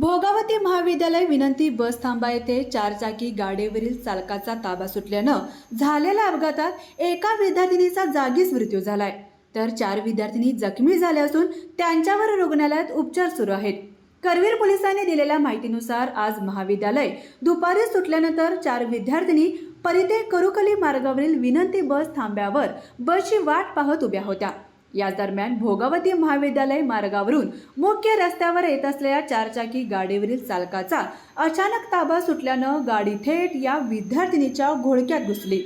भोगावती महाविद्यालय विनंती बस थांबा येथे. चारचाकी गाडीवरील चालकाचा ताबा सुटल्यानं झालेल्या अपघातात एका विद्यार्थिनीचा जागीच मृत्यू झालाय. तर चार विद्यार्थिनी जखमी झाल्या असून त्यांच्यावर रुग्णालयात उपचार सुरू आहेत. करवीर पोलिसांनी दिलेल्या माहितीनुसार आज महाविद्यालय दुपारी सुटल्यानंतर चार विद्यार्थिनी परिते करुकली मार्गावरील विनंती बस थांब्यावर बसची वाट पाहत उभ्या होत्या. याच दरम्यान भोगावती महाविद्यालय मार्गावरून मुख्य रस्त्यावर येत असलेल्या चारचाकी गाडीवरील चालकाचा अचानक ताबा सुटल्यानं गाडी थेट या विद्यार्थिनीच्या घोळक्यात घुसली.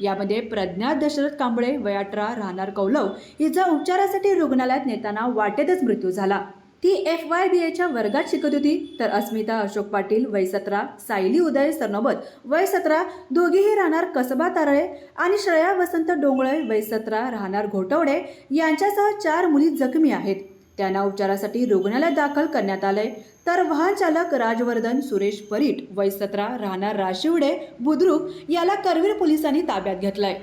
यामध्ये प्रज्ञा दशरथ कांबळे वयाटरा राहणार कौलव हिचा उपचारासाठी रुग्णालयात नेताना वाटेतच मृत्यू झाला. ती एफ वाय बी एच्या वर्गात शिकत होती. तर अस्मिता अशोक पाटील वय सतरा सायली उदय सरनोबत वय सतरा दोघीही राहणार कसबा तारळे आणि श्रेया वसंत डोंगळे वय सतरा राहणार घोटवडे यांच्यासह चार मुली जखमी आहेत. त्यांना उपचारासाठी रुग्णालयात दाखल करण्यात आलंय. तर वाहन चालक राजवर्धन सुरेश परीट वय सतरा राहणार राशिवडे बुद्रुक याला करवीर पोलिसांनी ताब्यात घेतलाय.